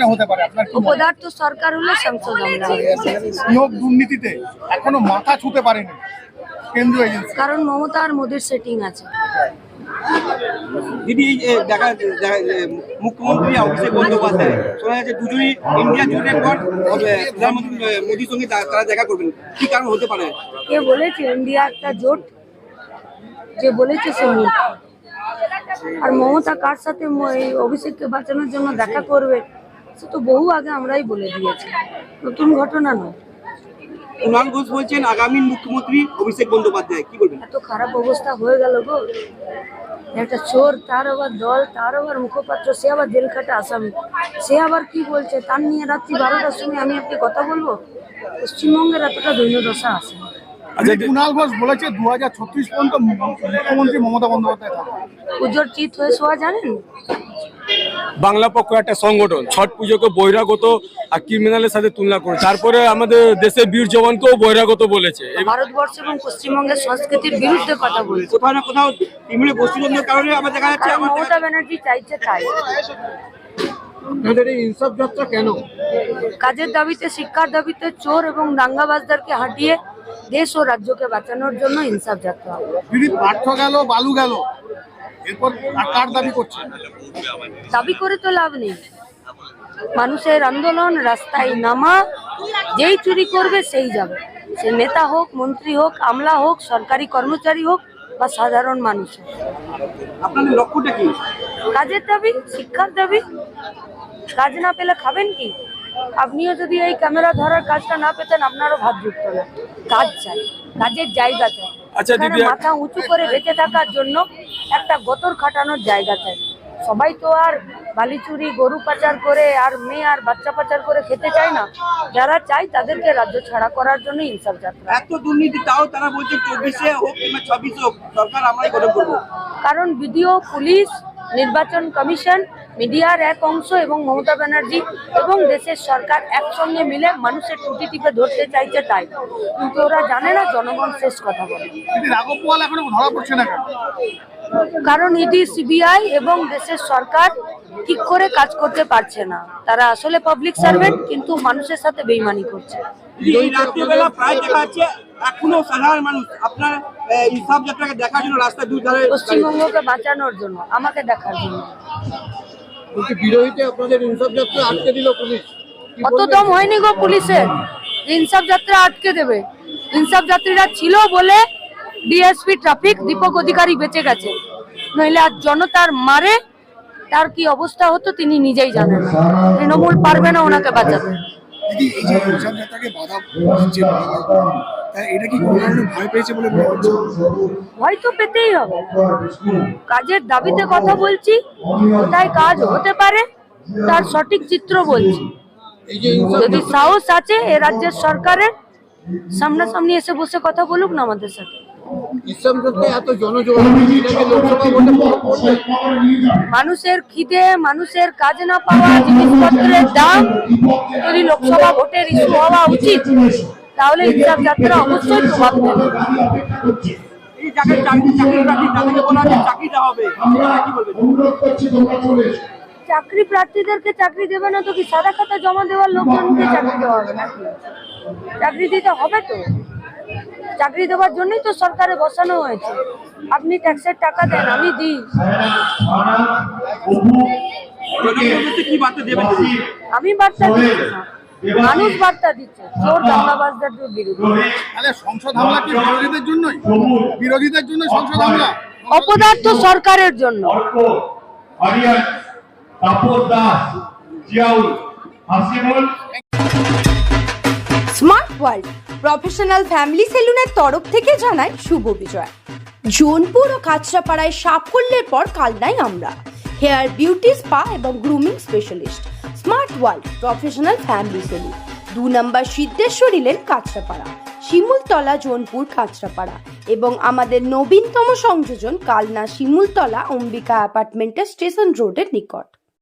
এখানে হতে পারে আপনার কি? সরকার হলে সংসদ নিয়োগ দুর্নীতিতে এখনও মাথা ছুতে পারেনি কেন্দ্রীয় এজেন্সি। কারণ মমতা আর মোদির সেটিং আছে। দিদি এই যে দেখা মুখ্যমন্ত্রী অভিষেক বন্দ্যোপাধ্যায় শোনা যাচ্ছে দুজনই ইন্ডিয়া জোটের পর হবে প্রধানমন্ত্রী মোদির সঙ্গে তারা দেখা করবেন। কি কারণ হতে পারে? কে বলেছে ইন্ডিয়া একটা জোট? যে বলেছে সে। আর মমতা কার সাথে অভিষেককে বাঁচানোর জন্য দেখা করবে? সে তো বহু আগে আমরাই বলে দিয়েছি। নতুন ঘটনা নয়। কুণাল ঘোষ বলছেন আগামী মুখ্যমন্ত্রী অভিষেক বন্দ্যোপাধ্যায় কি বলবেন? এত খারাপ অবস্থা হয়ে গেল গো। একটা চোর তার আবার দল তার আবার মুখপাত্র সে আবার জেল খাটা আসামি। সে আবার কি বলছে? তার নিয়ে রাত্রি বারোটার সময় আমি আপনি কথা বলব? পশ্চিমবঙ্গের এতটা দৈন্যদশা আছে। আচ্ছা কুণাল ঘোষ বলেছে দু হাজার ছত্রিশ পর্যন্ত মুখ্যমন্ত্রী মমতা বন্দ্যোপাধ্যায় হয়ে শোয়া জানেন? বাংলা পক্ষ একটা সংগঠন ছট পুজোকে বহিরাগত আর ক্রিমিনালের সাথে তুলনা করে। তারপরে আমাদের দেশের বীর জওয়ানকেও বহিরাগত বলেছে। ভারতবর্ষ এবং পশ্চিমবঙ্গের সংস্কৃতির বিরুদ্ধে কথা বলছে। কোথাও না কোথাও তৃণমূলের গোষ্ঠীদ্বন্দ্বের কারণে আবার দেখা যাচ্ছে মমতা ব্যানার্জি চাইছে তাই। ইনসাফ যাত্রা কেন? কাজের দাবিতে শিক্ষার দাবিতে চোর এবং দাঙ্গাবাজদেরকে হাঁটিয়ে দেশ ও রাজ্যকে বাঁচানোর জন্য ইনসাফ যাত্রা পার্থ গেল বালু গেল এরপর কার দাবি করছে? দাবি করে তো লাভ নেই। মানুষের আন্দোলন রাস্তায় নামা যেই চুরি করবে সেই যাবে। সে নেতা হোক মন্ত্রী হোক আমলা হোক সরকারি কর্মচারী হোক বা সাধারণ মানুষ হোক। আপনাদের লক্ষ্যটা কি? কাজের দাবি শিক্ষার দাবি। কাজ না পেলে খাবেন কি? আপনিও যদি এই ক্যামেরা ধরার কাজটা না পেতেন আপনারও ভাত জুটতো না। কাজ চাই কাজের জায়গা চাই। আচ্ছা, দিদি, মাথা উঁচু করে বেঁচে থাকার জন্য একটা গতর খাটানোর জায়গা চাই। সবাই তো আর বালি চুরি গরু পাচার করে আর মেয়ে আর বাচ্চা পাচার করে খেতে চায় না। যারা চায় তাদেরকে রাজ্য ছাড়া করার জন্য ইনসাফ যাত্রা। এত দুর্নীতি তাও তারা বলছে চব্বিশে হোক কিংবা ছাব্বিশে হোক সরকার আমরাই গঠন করব। কারণ বিডিও পুলিশ নির্বাচন কমিশন মিডিয়ার এক অংশ এবং মমতা ব্যানার্জি এবং দেশের সরকার একসঙ্গে মিলে মানুষের টুটি টিপে ধরতে চাইছে তাই। কিন্তু ওরা জানে না জনগণ শেষ কথা বলে। দিদি রাঘব বোয়াল এখনও ধরা পড়ছে না কেন? কারণ ইডি সিবিআই এবং দেশের সরকার ঠিক করে কাজ করতে পারছে না। তারা আসলে পাবলিক সার্ভেন্ট কিন্তু মানুষের সাথে বেইমানি করছে। এখনও সাধারণ মানুষ। আপনার ইনসাফ যাত্রাকে দেখার জন্য রাস্তায় দুই ধারে পশ্চিমবঙ্গকে বাঁচানোর জন্য আমাকে দেখার জন্য। কিন্তু বিরোধীতে আপনাদের ইনসাফ যাত্রা আটকে দিল পুলিশ। অত দম হয়নি গো পুলিশের যে ইনসাফ যাত্রা আটকে দেবে। ইনসাফ যাত্রীরা ছিল বলে ডিএসপি ট্রাফিক দীপক অধিকারী বেঁচে গেছে। নইলে আর জনতার মারে তার কি অবস্থা হতো তিনি নিজেই জানেন। তৃণমূল পারবে না ওনাকে বাঁচাতে। দিদি এই যে যাত্রাকে বাধা দিচ্ছে তা এটা কি কোনো ধরনের ভয় পেয়েছে বলে মনে হচ্ছে? ভয় তো পেতেই হবে। কাজের দাবিতে কথা বলছি কোথায় কাজ হতে পারে তার সঠিক চিত্র বলছি। যদি সাহস আছে এ রাজ্যের সরকারের সামনাসামনি এসে বসে কথা বলুক না আমাদের সাথে। মানুষের খিদে মানুষের কাজ না পাওয়া জিনিসপত্রের দাম যদি লোকসভা ভোটের ইস্যু হওয়া উচিত তাহলে যাত্রা অবশ্যই প্রভাব এই যাকে চাকরি চাকরি প্রার্থী তাদেরকে বলা হচ্ছে চাকরি দেওয়া হবে কি বলবেন চাকরি প্রার্থীদেরকে চাকরি দেবে না তো কি সাদা খাতা জমা দেওয়ার লোকজনকে চাকরি দেওয়া হবে নাকি চাকরি দিতে হবে তো চাকরি দেওয়ার জন্যই তো সরকারে বসানো হয়েছে আপনি ট্যাক্সের টাকা দেন আমি দিই আমি বার্তা মানুষ বার্তা দিচ্ছে চোর দাঙ্গাবাজদের বিরুদ্ধে। তাহলে সংসদ হামলা কি বিরোধীদের জন্যই? বিরোধীদের জন্য সংসদ হামলা? অপদার্থ সরকারের জন্য। স্মার্ট ওয়ার্ল্ড প্রফেশনাল ফ্যামিলি সেলুনের তরফ থেকে জানায় শুভ বিজয়। জোনপুর ও কাঁচরাপাড়ায় সাফল্যের পর কালনাই আমরা। হেয়ার বিউটি স্পা এবং grooming specialist smart world professional family salon. দু নম্বর সিদ্ধেশ্বরী লেন কাঁচরাপাড়া, শিমুলতলা জোনপুর কাঁচরাপাড়া এবং আমাদের নবীনতম সংযোজন কালনা শিমুলতলা অম্বিকা অ্যাপার্টমেন্টের স্টেশন রোডের নিকট।